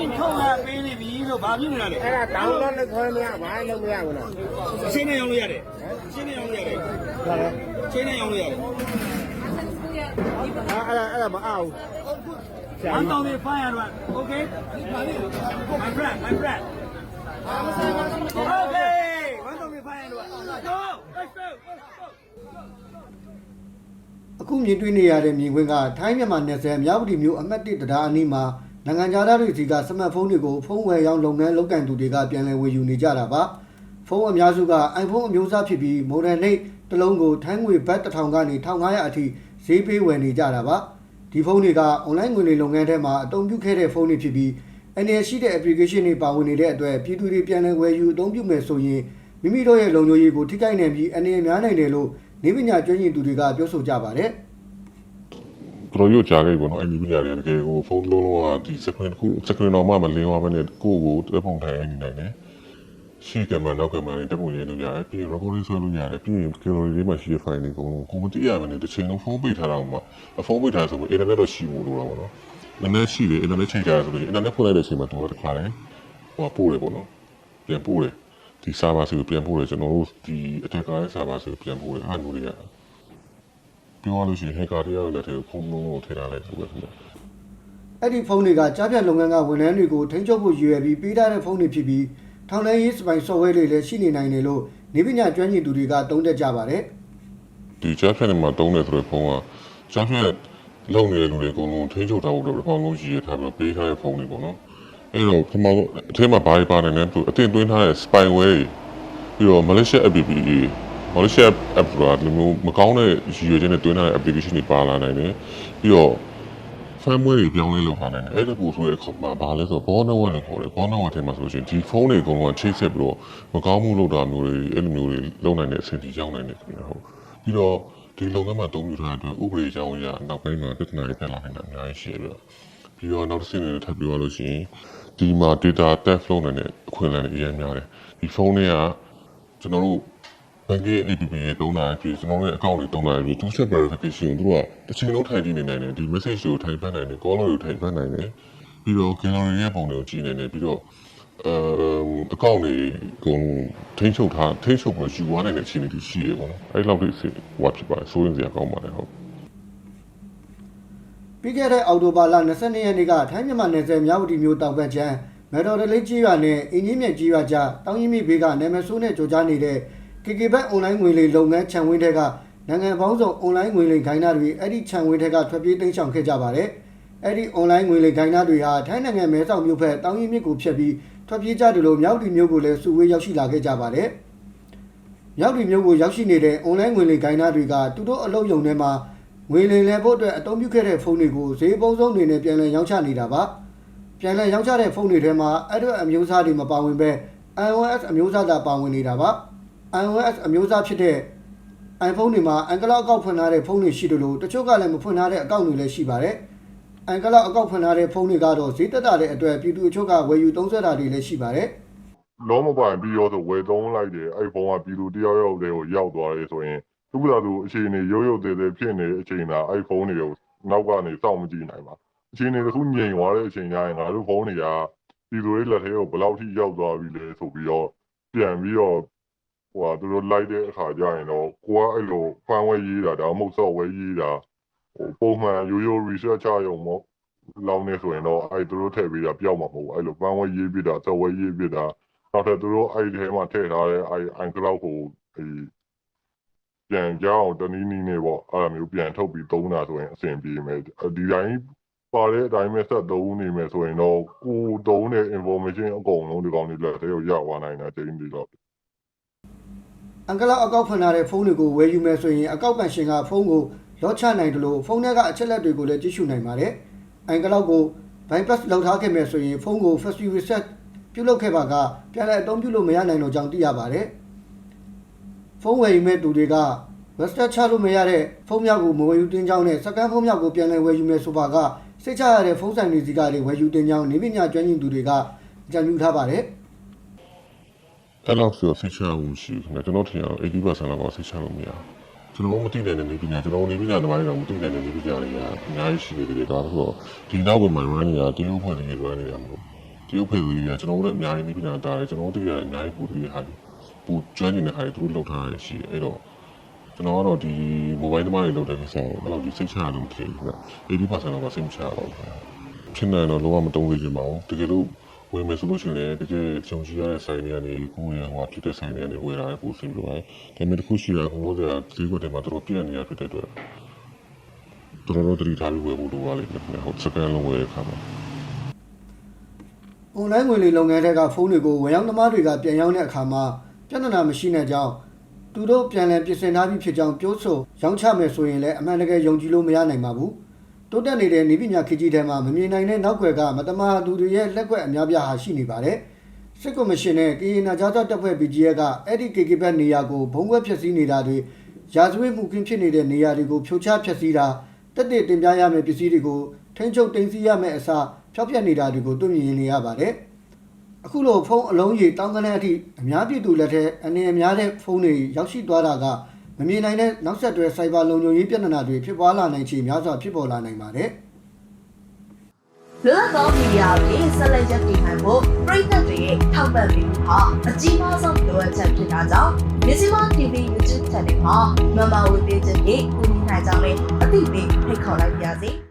ဒီထုံးလာပေးနေပြီလို့ဘာဖြစ်နေတာလဲအဲ့ဒါတောင်းတော့လည်းခွဲမရဘာလို့မရဘူးလားရှင်းနေအောင်လို့ရတယ်ရှင်းနေအောင်လို့ရတယ်ဒါလည်းရှင်းနေအောင်လို့ရတယ်အဲ့ဒါအဲ့ဒါမအောင်ဝမ်းတောင်းနေဖိုင်ရတော့ okay my friend my friend okay ဝမ်းတောင်းနေဖိုင်ရတော့ go let's go အခုမြင်တွေ့နေရတဲ့မြင်ကွင်းကထိုင်းမြန်မာနယ်စပ်မြောက်ပြည်မြို့အမှတ်1တရားအနီးမှာ နိုင်ငံခြားသားတွေစီကစမတ်ဖုန်းတွေကိုဖုန်းဝယ်ရောင်းလုပ်ငန်းလုပ်ကင်သူတွေကပြန်လည်ဝယ်ယူနေကြတာပါဖုန်းအများစုက iPhone အမျိုးအစားဖြစ်ပြီး model နှိပ်တစ်လုံးကိုထိုင်းငွေဘတ်1000ကနေ1500အထိဈေးပေးဝယ်နေကြတာပါဒီဖုန်းတွေက online ငွေတွေလုပ်ငန်းထဲမှာအသုံးပြုခဲ့တဲ့ဖုန်းတွေဖြစ်ပြီးအနေရှိတဲ့ application တွေပါဝင်နေတဲ့အတွက်ပြည်သူတွေပြန်လည်ဝယ်ယူအသုံးပြုမယ်ဆိုရင်မိမိတို့ရဲ့လုံခြုံရေးကိုထိခိုက်နိုင်ပြီးအနေအများနိုင်တယ်လို့နေပညာကျွမ်းကျင်သူတွေကပြောဆိုကြပါတယ် တော်ရုပ်ကြားခဲ့ပေါ့နော်အဲ့ဒီပညာတွေတကယ်ကိုဖုန်းလုံးလုံးကဒီစကွန်တစ်ခုစကွန်တော့မှမလင်းသွားဘဲနဲ့ကိုယ့်ကိုတက်ပုံထိုင်နေနိုင်တယ်ရှေ့ကမှနောက်ကမှတက်ပုံရလို့ရတယ်ပြီး recording ဆွဲလို့ရတယ်ပြီးကယ်လိုရီလေးမှရှိတဲ့ file တွေကိုကိုမတိရမနဲ့တစ်ချိန်လုံးဖုန်းပိတ်ထားတော့မှဖုန်းပိတ်ထားဆိုပြီး internet တော့ရှိဖို့လိုတာပေါ့နော်နည်းနည်းရှိတယ် internet ချိန်ကြရဆိုလို့ internet ဖွင့်လိုက်တဲ့အချိန်မှာတော့တခါတယ်ဟိုပို့တယ်ပေါ့နော်ပြန်ပို့တယ်ဒီ server ဆိုပြန်ပို့တယ်ကျွန်တော်တို့ဒီ attacker ရဲ့ server ဆိုပြန်ပို့တယ်အဲ့လိုတွေက ပြောရလို့ရှိရင် hacker တယောက်လက်ထဲကိုဖုန်းလုံးလုံးထည့်ထားလိုက်ဆိုပဲခင်ဗျာအဲ့ဒီဖုန်းတွေကကြားဖြတ်လုပ်ငန်းကဝန်ထမ်းတွေကိုထိန်းချုပ်ဖို့ရည်ရွယ်ပြီးပေးထားတဲ့ဖုန်းတွေဖြစ်ပြီးထောင်ထဲရေးစပိုင် software တွေလည်းရှိနေနိုင်တယ်လို့နေပညာကျွမ်းကျင်သူတွေကသုံးသပ်ကြပါတယ်ဒီကြားဖြတ်နေမှာတုံးတယ်ဆိုတဲ့ဖုန်းကကြားဖြတ်လုံနေတဲ့လူတွေအကုန်လုံးထိန်းချုပ်ထားဖို့တော့အကောင်လုံးရည်ရထားပြီးပေးထားတဲ့ဖုန်းတွေပေါ့နော်အဲ့တော့ပထမဆုံးအထဲမှာဘာတွေပါတယ်လဲသူအတင်သွင်းထားတဲ့ spyware တွေပြီးတော့ Malaysia app တွေ Malaysia app ဆိုတာဒီလိုမကောင်းတဲ့ရည်ရွယ်ချက်နဲ့တွင်းထားတဲ့ application တွေပါလာနိုင်တယ်ပြီးတော့ firmware တွေပြောင်းလဲလုပ်ထားနိုင်တယ်အဲ့ဒါကိုဆိုရဲခေါ်မှာဘာလဲဆိုတော့ born network လို့ခေါ်တယ် born network ထဲမှာဆိုလို့ရှိရင်ဒီဖုန်းတွေအကုန်လုံးကချိတ်ဆက်ပြီးတော့မကောင်းမှုလုပ်တာမျိုးတွေအဲ့လိုမျိုးတွေလုပ်နိုင်တဲ့အဆင့်ကြီးရောက်နိုင်တယ်ခင်ဗျာဟုတ်ပြီးတော့ဒီလုပ်ငန်းမှာတုံးပြထားတဲ့အတွက်ဥပဒေကြောင်းအရနောက်ပိုင်းမှာပြဿနာတွေတက်လာနိုင်တာအများကြီးရှိတယ်ပြီးတော့နောက်တစ်ဆင့်နဲ့ထပ်ပြောရလို့ရှိရင်ဒီမှာ data theft လုပ်နိုင်တဲ့အခွင့်အလမ်းတွေအများကြီးများတယ်ဒီဖုန်းတွေကကျွန်တော်တို့ ဘန်ကီ APP ရဲ့တုံးတာဖြစ်ကျွန်တော်ရဲ့ account တွေတုံးတာဖြစ် two step verification သူတို့ကတစ်ချိန်လုံးထိုင်ကြည့်နေနိုင်တယ်ဒီ message ကိုထိုင်ဖတ်နိုင်တယ် call တွေကိုထိုင်ဖတ်နိုင်တယ်ပြီးတော့ gallery ရဲ့ပုံတွေကိုကြည့်နိုင်တယ်ပြီးတော့အဲ account တွေကုန်ထိန်းချုပ်ထားထိန်းချုပ်ပြီးယူသွားနိုင်တဲ့အခြေအနေတွေရှိတယ်ပေါ့နော်အဲ့လောက်ဒီဟိုဖြစ်ပါတယ်စိုးရင်စရာကောင်းပါတယ်ဟုတ်ပြီးခဲ့တဲ့အောက်တိုဘာလ22ရက်နေ့ကထိုင်းမြန်မာနယ်စပ်မြောက်ပြည်မြို့တောင်ဘက်ခြမ်းမေတော်တလေးကြီးရွာနဲ့အင်းကြီးမြက်ကြီးရွာကြားတောင်ရင်မြစ်ဘေးကနာမည်ဆိုးနဲ့ကြိုကြားနေတဲ့ KK ဘက်အွန်လိုင်းငွေလိမ်လုပ်ငန်းခြံဝင်းတွေကနိုင်ငံပေါင်းစုံအွန်လိုင်းငွေလိမ်ခိုင်းတာတွေအဲ့ဒီခြံဝင်းတွေကထွက်ပြေးတိမ်းရှောင်ခဲ့ကြပါတယ်အဲ့ဒီအွန်လိုင်းငွေလိမ်ခိုင်းတာတွေဟာထိုင်းနိုင်ငံမဲဆောက်မြို့ဘက်တောင်ရင်မြစ်ကိုဖျက်ပြီးထွက်ပြေးကြတယ်လို့မြောက်ပြည်မြို့ကိုလည်းစုဝေးရောက်ရှိလာခဲ့ကြပါတယ်မြောက်ပြည်မြို့ကိုရောက်ရှိနေတဲ့အွန်လိုင်းငွေလိမ်ကိုင်းသားတွေကသူတို့အလုပ်ယုံထဲမှာငွေလိမ်လဲဖို့အတွက်အသုံးပြုခဲ့တဲ့ဖုန်းတွေကိုဈေးပုံးဆုံးတွေနဲ့ပြန်လည်ရောင်းချနေတာပါပြန်လည်ရောင်းချတဲ့ဖုန်းတွေထဲမှာအဲ့ဒီအမျိုးအစားတွေမပါဝင်ပဲ iOS အမျိုးအစားသာပါဝင်နေတာပါ iOS အမျိုးအစားဖြစ်တဲ့ iPhone တွေမှာအန်ကလောက်အကောက်ဖွင့်ထားတဲ့ဖုန်းတွေရှိတယ်လို့တချို့ကလည်းမဖွင့်ထားတဲ့အကောင့်တွေလည်းရှိပါတယ်အန်ကလောက်အကောက်ဖွင့်ထားတဲ့ဖုန်းတွေကတော့ဈေးတက်တာတဲ့အတွက်ပြည်သူအချို့ကဝယ်ယူသုံးစွဲတာတွေလည်းရှိပါတယ်လုံးမပိုင်ပြီးရောဆိုဝယ်သုံးလိုက်တယ်အဲ့ဘုံကပြည်သူတယောက်ယောက်တည်းကိုရောက်သွားတယ်ဆိုရင်သူကသူအခြေအနေရုပ်ရုပ်သေးသေးဖြစ်နေတဲ့အချိန်သာအဲ့ဖုန်းတွေကိုနောက်ကနေစောင့်မကြည့်နိုင်ပါအခြေအနေတစ်ခုငြိမ်သွားတဲ့အချိန်ကျရင်ငါတို့ဖုန်းတွေကပြည်သူတွေလက်ထဲကိုဘယ်လောက်ထိရောက်သွားပြီလဲဆိုပြီးတော့ပြန်ပြီးတော့ ဟိုဟာသူတို့လိုက်တဲ့အခါကျရင်တော့ကိုကအဲ့လိုဖန်ဝဲရေးတာဒါမှမဟုတ်စော့ဝဲရေးတာဟိုပုံမှန်ရိုးရိုး research ချရုံမို့လောင်းနေဆိုရင်တော့အဲ့သူတို့ထည့်ပြီးတာပျောက်မှာမဟုတ်ဘူးအဲ့လိုဖန်ဝဲရေးပြတာစော့ဝဲရေးပြတာနောက်ထပ်သူတို့အဲ့ဒီထဲမှာထည့်ထားတဲ့အဲ့အန်ကလောက်ကိုဒီပြန်ကြောင်းတနည်းနည်းနဲ့ပေါ့အဲ့လိုမျိုးပြန်ထုတ်ပြီးသုံးတာဆိုရင်အဆင်ပြေမယ်ဒီတိုင်းပါတဲ့အတိုင်းပဲဆက်သုံးနေမယ်ဆိုရင်တော့ကိုသုံးတဲ့ information အကုန်လုံးဒီကောင်တွေလက်ထဲကိုရောက်သွားနိုင်တာချိန်ပြီးတော့ အန်ကလောက်အကောက်ဖွင့်ထားတဲ့ဖုန်းတွေကိုဝယ်ယူမယ်ဆိုရင်အကောက်ပန်ရှင်ကဖုန်းကိုလော့ချနိုင်တယ်လို့ဖုန်းထဲကအချက်လက်တွေကိုလည်းကြည့်ရှုနိုင်ပါတယ်။အန်ကလောက်ကို bypass လောက်ထားခဲ့မယ်ဆိုရင်ဖုန်းကို factory reset ပြုလုပ်ခဲ့ပါကပြန်လည်အသုံးပြုလို့မရနိုင်တော့ကြောင်းသိရပါတယ်။ဖုန်းဝယ်ယူမဲ့သူတွေက Western ချလို့မရတဲ့ဖုန်းမြောက်ကိုမဝယ်ယူတင်ကြောင်းနဲ့စကန်ဖုန်းမြောက်ကိုပြန်လည်ဝယ်ယူမယ်ဆိုပါကစိတ်ချရတဲ့ဖုန်းဆိုင်တွေစီကလည်းဝယ်ယူတင်ကြောင်းနေပညာကျွမ်းကျင်သူတွေကအကြံပြုထားပါတယ်။ အဲ့လောက်ဆိုဆိတ်ချမှုရှိဘူးခင်ဗျာကျွန်တော်ထင်အောင်80%လောက်ဆိတ်ချလို့မရဘူးကျွန်တော်မသိနိုင်တဲ့နေပညာကျွန်တော်နေပညာသမားတွေတော့မသိနိုင်တဲ့နေပညာတွေကအများကြီးရှိနေတယ်ဒါဆိုတော့ဒီနောက်ပိုင်းမှာ run နေတာဒီလိုဖွဲ့နေ run နေတာမဟုတ်တရုတ်ဖက်သူတွေကကျွန်တော်တို့လည်းအများကြီးပြည်နာတာတယ်ကျွန်တော်တို့တွေကအများကြီးပူပြီးဟာပူကျွမ်းနေတဲ့ဟာတွေသူတို့လောက်ထားရရှိအဲ့တော့ကျွန်တော်ကတော့ဒီ mobile သမားတွေလောက်တဲ့ကိစ္စကိုဘယ်လိုဒီစိတ်ချရလို့မထင်ဘူးဗျ80%လောက်ကစိတ်မချရတော့ဘူးဖြစ်နေတော့လောကမတုံးသေးချင်ပါဘူးတကယ်လို့ ဝင်မယ်ဆိုလို့ရှိရင်တကယ်ကြုံကြည့်ရတဲ့ဆိုင်တွေကနေကိုယ်ရဟိုဖြစ်တဲ့ဆိုင်တွေကနေဝယ်လာတဲ့ပုံစံလိုပါတယ်ဒါပေမဲ့တစ်ခုရှိတာဟိုကဈေးကွက်တွေမှာတော်တော်ပြည့်နေရဖြစ်တဲ့အတွက်တော်တော်တတိထားပြီးဝယ်ဖို့လိုပါလိမ့်မယ်ဟိုစကန်လုံးဝယ်တဲ့အခါမှာအွန်လိုင်းငွေလိမ်လုပ်ငန်းတွေကဖုန်းတွေကိုဝန်ရောက်သမားတွေကပြန်ရောက်တဲ့အခါမှာပြဿနာမရှိတဲ့ကြောင်းသူတို့ပြန်လည်ပြင်ဆင်ထားပြီးဖြစ်ကြောင်းပြောဆိုရောင်းချမယ်ဆိုရင်လည်းအမှန်တကယ်ယုံကြည်လို့မရနိုင်ပါဘူး တိုးတက်နေတဲ့နေပညာခေတ်ကြီးထဲမှာမမြင်နိုင်တဲ့နောက်ွယ်ကမတမာသူတွေရဲ့လက်ကွက်အများပြားဟာရှိနေပါတယ်စစ်ကော်မရှင်နဲ့ကရင်နာကြားသောတပ်ဖွဲ့ BGF ကအဲ့ဒီ KK ဘက်နေရာကိုဘုံဘွက်ဖျက်ဆီးနေတာတွေရာဇဝတ်မှုကင်းဖြစ်နေတဲ့နေရာတွေကိုဖြိုချဖျက်ဆီးတာတက်တဲ့တင်ပြရမယ့်ပစ္စည်းတွေကိုထိန်းချုပ်တင်စီရမယ့်အစားဖျောက်ဖျက်နေတာတွေကိုတွေ့မြင်နေရပါတယ်အခုလိုဖုန်းအလုံးကြီးတောင်းကနေအထိအများပြည်သူလက်ထက်အနေအများတဲ့ဖုန်းတွေရောက်ရှိသွားတာက မမြင်နိုင်တဲ့နောက်ဆက်တွဲစိုက်ဘာလုံခြုံရေးပြဿနာတွေဖြစ်ပွားလာနိုင်ခြေများစွာဖြစ်ပေါ်လာနိုင်ပါတယ်လွတ်သောမီဒီယာတွေဆက်လက်ရပ်တည်နိုင်ဖို့ပြည်သက်တွေရဲ့ထောက်ပံ့ပေးမှုဟာအကြီးမားဆုံးလိုအပ်ချက်ဖြစ်တာကြောင့်မြစီမ TV YouTube Channel မှာမမဝေပေးခြင်းဖြင့်ကူညီနိုင်ကြမယ်အသိပေးဖိတ်ခေါ်လိုက်ပါရစေ။